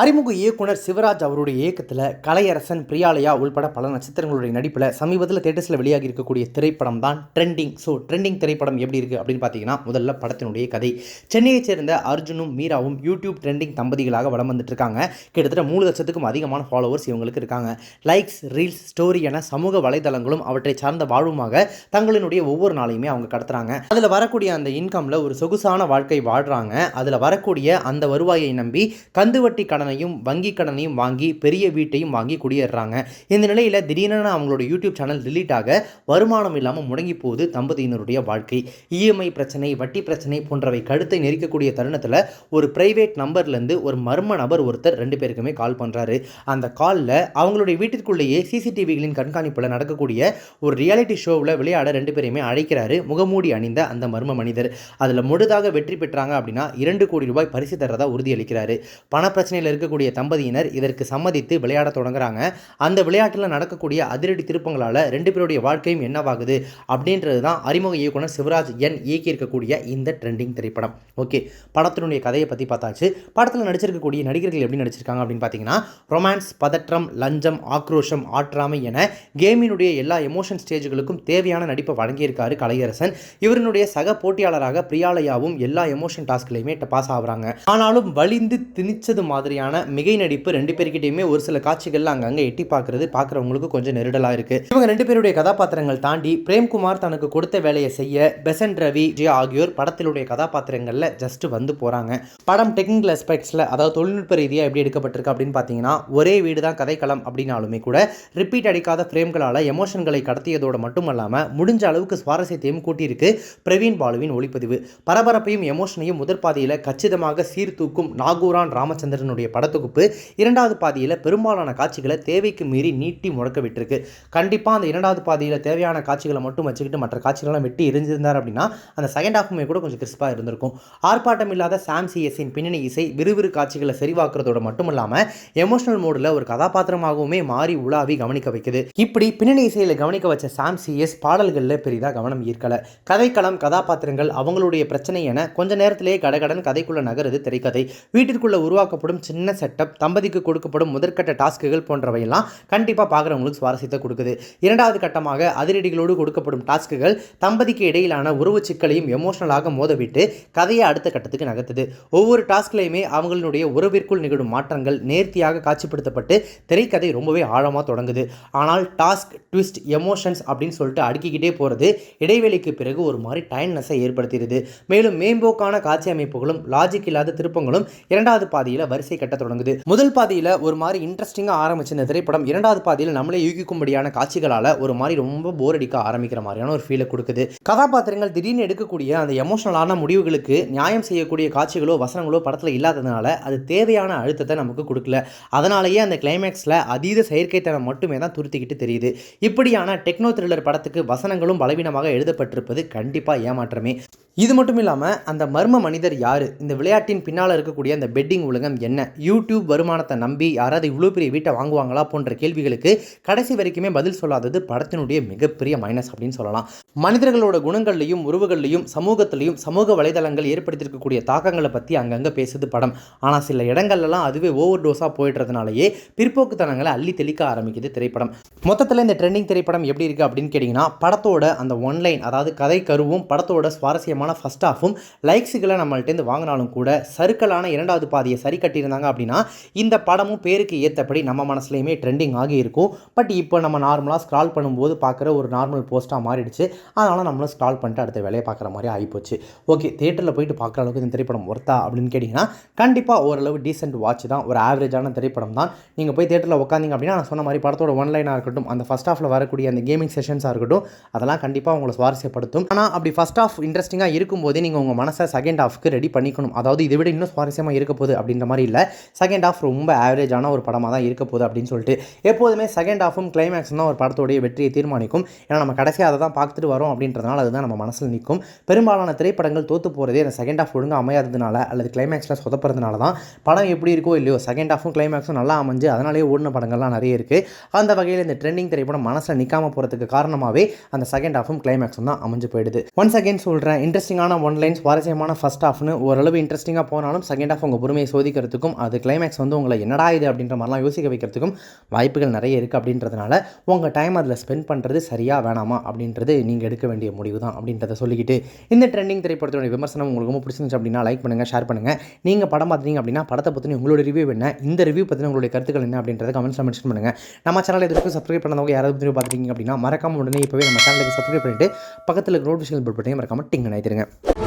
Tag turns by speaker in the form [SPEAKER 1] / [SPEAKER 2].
[SPEAKER 1] அறிமுக இயக்குனர் சிவராஜ் அவருடைய இயக்கத்தில் கலையரசன் பிரியாலயா உள்பட பல நட்சத்திரங்களுடைய நடிப்பில் சமீபத்தில் தேட்டர்ஸில் வெளியாகி இருக்கக்கூடிய திரைப்படம் தான் ட்ரெண்டிங் ஸோ ட்ரெண்டிங் திரைப்படம் எப்படி இருக்குது அப்படின்னு பார்த்தீங்கன்னா முதல்ல படத்தினுடைய கதை. சென்னையைச் சேர்ந்த அர்ஜுனும் மீராவும் யூடியூப் ட்ரெண்டிங் தம்பதிகளாக வளம் வந்துட்டு இருக்காங்க. கிட்டத்தட்ட மூணு லட்சத்துக்கும் அதிகமான ஃபாலோவர்ஸ் இவங்களுக்கு இருக்காங்க. லைக்ஸ் ரீல்ஸ் ஸ்டோரி என சமூக வலைதளங்களும் அவற்றை சார்ந்த வாழ்வுமாக தங்களினுடைய ஒவ்வொரு நாளையுமே அவங்க கடத்துறாங்க. அதில் வரக்கூடிய அந்த இன்கமில் ஒரு சொகுசான வாழ்க்கை வாழ்கிறாங்க அதில் வரக்கூடிய அந்த வருவாயை நம்பி கந்துவட்டி கடனையும் வங்கி கடனையும் வாங்கி பெரிய வீட்டையும் வாங்கி குடியேறாங்க இந்த நிலையில் திடீரென அவங்களோட யூடியூப் சேனல் டிலீட் ஆக வருமானம் இல்லாமல் முடங்கி போகுது தம்பதியினருடைய வாழ்க்கை. இஎம்ஐ பிரச்சனை வட்டி பிரச்சனை போன்றவை கழுத்தை நெரிக்கக்கூடிய தருணத்தில் ஒரு பிரைவேட் நம்பர்லேருந்து ஒரு மர்ம நபர் ஒருத்தர் ரெண்டு பேருக்குமே கால் பண்ணுறாரு அந்த காலில் அவங்களுடைய வீட்டிற்குள்ளேயே சிசிடிவிகளின் கண்காணிப்பில் நடக்கக்கூடிய ஒரு ரியாலிட்டி ஷோவில் விளையாட ரெண்டு பேரையுமே அழைக்கிறாரு. முகமூடி அணிந்த அந்த மர்ம மனிதர். அதில் முழுதாக வெற்றி பெற்றாங்க அப்படின்னா இரண்டு கோடி ரூபாய் பரிசு தர்றதா உறுதியளிக்கிறாரு. இருக்க இருக்கக்கூடிய தம்பதியினர் இதற்கு சம்மதித்து விளையாட தொடங்குறாங்க. அந்த விளையாட்டில் நடக்கக்கூடிய அதிரடி திருப்பங்களால் ரெண்டு பேருடைய வாழ்க்கையும் என்னவாகுது அப்படின்றது தான் அறிமுக இயக்குனர் சிவராஜ் என் இயக்கியிருக்கக்கூடிய இந்த ட்ரெண்டிங் திரைப்படம். ஓகே படத்தினுடைய கதையை பற்றி பார்த்தாச்சு. படத்தில் நடிச்சிருக்கக்கூடிய நடிகர்கள் எப்படி நடிச்சிருக்காங்க அப்படின்னு பார்த்தீங்கன்னா ரொமான்ஸ் பதற்றம் லஞ்சம் ஆக்ரோஷம் ஆற்றாமை என கேமினுடைய எல்லா எமோஷன் ஸ்டேஜுகளுக்கும் தேவையான நடிப்பை வழங்கியிருக்காரு கலையரசன். இவரினுடைய சக போட்டியாளராக பிரியாலயாவும் எல்லா எமோஷன் டாஸ்க்லையுமே பாஸ் ஆகுறாங்க. ஆனாலும் வலிந்து திணிச்சது மாதிரியான மிகை நடிப்பு ரெண்டு பேர்கிட்டயுமே ஒரு சில காட்சிகள்லாம் அங்கங்கே எட்டி பார்க்கறது பார்க்குறவங்களுக்கு கொஞ்சம் நெருடலாக இருக்கு. இவங்க ரெண்டு பேருடைய கதாபாத்திரங்கள் தாண்டி பிரேம்குமார் தனக்கு கொடுத்த வேலையை செய்ய பெசன் ரவி ஜே ஆகியோர் படத்திலுடைய கதாபாத்திரங்களில் ஜஸ்ட் வந்து போகிறாங்க படம் டெக்னிக்கல் அஸ்பெக்ட்ஸில் அதாவது தொழில்நுட்ப ரீதியாக எப்படி எடுக்கப்பட்டிருக்கு அப்படின்னு பார்த்தீங்கன்னா ஒரே வீடு தான் கதைக்களம் அப்படின்னாலுமே கூட ரிப்பீட் அடிக்காத ஃப்ரேம்களால் எமோஷன்களை கடத்தியதோடு மட்டுமல்லாமல் முடிஞ்ச அளவுக்கு சுவாரஸ்யத்தையும் கூட்டியிருக்கு பிரவீன் பாலுவின் ஒளிப்பதிவு. பரபரப்பையும் எமோஷனையும் முதற்பாதியில் கச்சிதமாக சீர்தூக்கும் நாகூரான் ராமச்சந்திரனுடைய படத்தொகுப்பு இரண்டாவது பாதியில் பெரும்பாலான காட்சிகளை தேவைக்கு மீறி நீட்டி முழக்க விட்டுருக்கு. கண்டிப்பாக அந்த இரண்டாவது பாதியில் தேவையான காட்சிகளை மட்டும் வச்சுக்கிட்டு மற்ற காட்சிகளெல்லாம் வெட்டி எரிஞ்சிருந்தார் அப்படின்னா அந்த செகண்ட் ஹாஃபுமே கூட கொஞ்சம் கிறிஸ்பாக இருந்திருக்கும். ஆர்ப்பாட்டம் இல்லாத சாம் சிஎஸ்ஸின் பின்னணி இசை விறுவிறு காட்சிகளை சரிவாக்குறதோட மட்டும் இல்லாமல் எமோஷனல் மோடில் ஒரு கதாபாத்திரமாகவுமே மாறி உலாவி கவனிக்க வைக்குது. இப்படி பின்னணி இசையில் கவனிக்க வச்ச சாம் சிஎஸ் பாடல்களில் பெரிதாக கவனம் ஈர்க்கல. கதைக்களம் கதாபாத்திரங்கள் அவங்களுடைய பிரச்சனை என கொஞ்ச நேரத்திலேயே கடகடன் கதைக்குள்ள நகருது திரைக்கதை. வீட்டிற்குள்ள உருவாக்கப்படும் சின்ன செட்டப் தம்பதிக்கு கொடுக்கப்படும் முதற்கட்ட டாஸ்க்குகள் போன்றவையெல்லாம் கண்டிப்பாக பார்க்குறவங்களுக்கு சுவாரஸ்யத்தை கொடுக்குது. இரண்டாவது கட்டமாக அதிரடிகளோடு கொடுக்கப்படும் டாஸ்க்குகள் தம்பதிக்கு இடையிலான உறவு சிக்கலையும் எமோஷனலாக மோதவிட்டு கதையை அடுத்த கட்டத்துக்கு நகர்த்துது. ஒவ்வொரு டாஸ்க்லையுமே அவங்களுடைய உறவிற்குள் நிகழும் மாற்றங்கள் நேர்த்தியாக காட்சிப்படுத்தப்பட்டு திரைக்கதை ரொம்பவே ஆழமாக தொடங்குது. ஆனால் டாஸ்க் ட்விஸ்ட் எமோஷன்ஸ் அப்படின்னு சொல்லிட்டு அடுக்கிக்கிட்டே போகிறது இடைவெளிக்கு பிறகு ஒரு மாதிரி டைம்னஸை ஏற்படுத்திடுது. மேலும் மேம்போக்கான காட்சி அமைப்புகளும் லாஜிக் இல்லாத திருப்பங்களும் இரண்டாவது பாதியில் வரிசை கட்ட தொடங்குது. முதல் பாதியில் ஒரு மாதிரி இன்ட்ரெஸ்டிங்காக ஆரம்பிச்ச இந்த திரைப்படம் இரண்டாவது பாதியில் நம்மளே யூகிக்கும்படியான காட்சிகளால் ஒரு மாதிரி ரொம்ப போர் அடிக்க ஆரம்பிக்கிற மாதிரியான ஒரு ஃபீலை கொடுக்குது. கதாபாத்திரங்கள் திடீர்னு எடுக்கக்கூடிய அந்த எமோஷனலான முடிவுகளுக்கு நியாயம் செய்யக்கூடிய காட்சிகளோ வசனங்களோ படத்தில் இல்லாததுனால அது தேவையான அழுத்தத்தை நமக்கு கொடுக்கல. அதனாலேயே அந்த கிளைமேக்ஸில் அதீத செயற்கைத்தனம் மட்டுமே தான் துருத்திக்கிட்டு தெரியுது. இப்படியான டெக்னோ த்ரில்லர் படத்துக்கு வசனங்களும் பலவீனமாக எழுதப்பட்டிருப்பது கண்டிப்பாக ஏமாற்றமே. இது மட்டும் இல்லாமல் அந்த மர்ம மனிதர் யார்? இந்த விளையாட்டின் பின்னால் இருக்கக்கூடிய அந்த பெட்டிங் உலகம் என்ன? யூடியூப் வருமானத்தை நம்பி யாராவது இவ்வளோ பெரிய வீட்டை வாங்குவாங்களா போன்ற கேள்விகளுக்கு கடைசி வரைக்குமே பதில் சொல்லாதது படத்தினுடைய மிகப்பெரிய மைனஸ் அப்படின்னு சொல்லலாம். மனிதர்களோட குணங்கள்லையும் உறவுகள்லையும் சமூகத்திலையும் சமூக வலைதளங்கள் ஏற்படுத்தியிருக்கக்கூடிய தாக்கங்களை பற்றி அங்கங்கே பேசுது படம். ஆனால் சில இடங்கள்லாம் அதுவே ஓவர் டோஸாக போயிடுறதுனாலேயே பிற்போக்குத்தனங்களை அள்ளி தெளிக்க ஆரம்பிக்குது திரைப்படம். மொத்தத்தில் இந்த ட்ரெண்டிங் திரைப்படம் எப்படி இருக்குது அப்படின்னு கேட்டிங்கன்னா படத்தோட அந்த ஒன்லைன் அதாவது கதை கருவும் படத்தோட பயங்கரமான ஃபஸ்ட் ஆஃபும் லைக்ஸுகளை நம்மள்ட்டேருந்து வாங்கினாலும் கூட சருக்கலான இரண்டாவது பாதியை சரி கட்டியிருந்தாங்க அப்படின்னா இந்த படமும் பேருக்கு ஏற்றபடி நம்ம மனசுலையுமே ட்ரெண்டிங் ஆகி இருக்கும். பட் இப்போ நம்ம நார்மலாக ஸ்க்ரால் பண்ணும்போது பார்க்குற ஒரு நார்மல் போஸ்ட்டாக மாறிடுச்சு. அதனால் நம்மளும் ஸ்க்ரால் பண்ணிட்டு அடுத்த வேலையை பார்க்குற மாதிரி ஆகிப்போச்சு ஓகே தேட்டரில் போயிட்டு பார்க்குற அளவுக்கு இந்த திரைப்படம் ஒர்த்தா அப்படின்னு கேட்டிங்கன்னா கண்டிப்பாக ஓரளவு டீசென்ட் வாட்ச் தான். ஒரு ஆவரேஜான திரைப்படம் தான். நீங்கள் போய் தேட்டரில் உட்காந்திங்க அப்படின்னா நான் சொன்ன மாதிரி படத்தோட ஒன்லைனாக இருக்கட்டும் அந்த ஃபஸ்ட் ஹாஃபில் வரக்கூடிய அந்த கேமிங் செஷன்ஸாக இருக்கட்டும் அதெல்லாம் கண்டிப்பாக உங்களை சுவாரஸ்யப்படுத்தும். ஆனால் அப்படி ஃபஸ்ட் ஆஃப் இன்ட்ரெஸ்டிங்காக இருக்கும்போதே நீங்கள் உங்கள் மனசை செகண்ட் ஹாஃப்க்கு ரெடி பண்ணிக்கணும். அதாவது இதை விட இன்னும் சுவாரஸ்யமாக இருக்க போகுது அப்படின்ற மாதிரி இல்லை. செகண்ட் ஹாஃப் ரொம்ப ஆவரேஜான ஒரு படமாக தான் இருக்க போகுது அப்படின்னு சொல்லிட்டு எப்போதுமே செகண்ட் ஹாஃபும் கிளைமேக்ஸும் தான் ஒரு படத்தோடைய வெற்றியை தீர்மானிக்கும். ஏன்னா நம்ம கடைசியாக அதை தான் பார்த்துட்டு வரோம் அப்படின்றதுனால அதுதான் நம்ம மனசில் நிற்கும். பெரும்பாலான திரைப்படங்கள் தோற்று போகிறதே அந்த செகண்ட் ஹாஃப் ஒழுங்காக அமையாததுனால அல்லது கிளைமேக்ஸில் சொதப்புறதுனால தான் படம் எப்படி இருக்கோ இல்லையோ செகண்ட் ஹாஃபும் கிளைமேக்ஸும் நல்லா அமைஞ்சு அதனாலேயே ஓடின படங்கள்லாம் நிறைய இருக்குது அந்த வகையில் இந்த ட்ரெண்டிங் திரைப்படம் மனசில் நிற்காம போகிறதுக்கு காரணமாகவே அந்த செகண்ட் ஹாஃபும் கிளைமேக்ஸும் தான் அமைஞ்சு போயிடுது. ஒன்ஸ் அகேன் சொல்கிறேன் இன்ட்ரெஸ்ட் இன்ட்ரெஸ்டிங்கான ஒன்லைன் சுவாரஸ்யமான ஃபஸ்ட் ஹாஃப்னு ஓரளவு இன்ட்ரெஸ்டிங்காக போனாலும் செகண்ட் ஹாஃப் உங்கள் பொறுமையை சோதிக்கிறதுக்கும் அது கிளைமேக்ஸ் வந்து உங்களை என்னடா இது அப்படின்ற மாதிரிலாம் யோசிக்க வைக்கிறதுக்கும் வாய்ப்புகள் நிறைய இருக்குது அப்படின்றதுனால உங்கள் டைம் அதில் ஸ்பெண்ட் பண்ணுறது சரியாக வேணாமா அப்படின்றது நீங்கள் எடுக்க வேண்டிய முடிவு தான் அப்படின்றத சொல்லிக்கிட்டு இந்த ட்ரெண்டிங் திரைப்படத்தினுடைய விமர்சனம் உங்களுக்கு ரொம்ப பிடிச்சிருந்துச்சு அப்படின்னா லைக் பண்ணுங்கள் ஷேர் பண்ணுங்கள் நீங்கள் படம் பார்த்தீங்க அப்படின்னா படத்தை பற்றின உங்களோட ரிவ்யூ என்ன இந்த ரிவ்யூ பற்றின உங்களுடைய கருத்துக்கள் என்ன அப்படின்றத கமெண்ட்ஸில் மென்ஷன் பண்ணுங்கள் நம்ம சேனல் எதுக்கும் சப்ஸ்கிரைப் பண்ணவங்க யாராவது பார்த்துருக்கீங்க அப்படின்னா மறக்காம உடனே இப்போவே நம்ம சேனலுக்கு சப்ஸ்கிரைப் பண்ணிட்டு பக்கத்தில் நோட்டிஃபிகேஷன் பெல் பட்டனையும் மறக்காம டிங் นะครับ